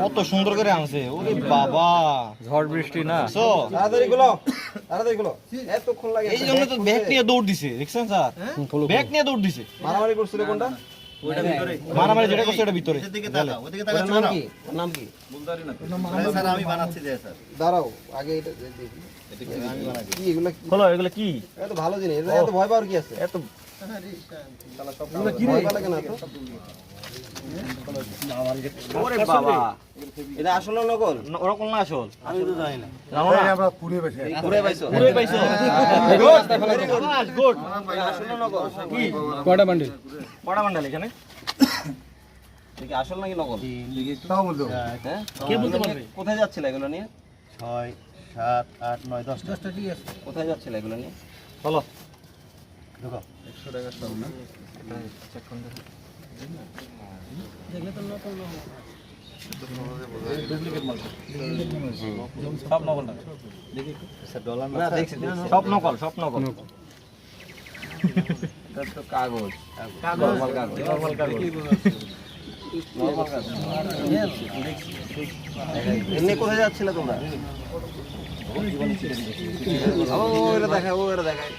কত সুন্দর করে আনছে। ওরে বাবা। ঝড় বৃষ্টি না? তাড়াতাড়ি গুলো তাড়াতাড়ি গুলো। এতক্ষণ লাগে এই জন্য তো ব্যাগ নিয়ে দৌড় দিছে দেখছেন স্যার? ব্যাগ নিয়ে দৌড় দিছে। মারামারি করছিল কোনটা? মারামারি যেটা করছে এটা ভিতরে। ওটার নাম কি? ওর নাম কি? দাঁড়াও আগে এটা দেখি এগুলো কি? খোলো এগুলো কি? এত ভালো জিনিস এত এত ভয় পাওয়ার কি আছে? এত ভয় পাওয়া লাগে না তো? ওরে বাবা। এটা আসলে নকল? না, ওরকম না আসল। আমি তো জানি না। জানো না? ঘুরে পাইছো। পুরো পাইছো? গুড গুড আসলে নকল? কি? কয়টা বান্ডিল? বড় বান্ডাল এখানে? দেখি আসল নাকি নকল? হ্যাঁ কে বলতে পারবে? কোথায় যাচ্ছিল এগুলো নিয়ে? ছয় সাত আট নয় দশ দশটা ঠিক আছে। কোথায় যাচ্ছিল এগুলো নিয়ে? বলো সব নকল টাকা না দেখছি দেখছি সব নকল কাগজ নরমাল কাগজ নরমাল এমনি কোথায় যাচ্ছিলে তোমরা ও এটা দেখায় ও এটা দেখায়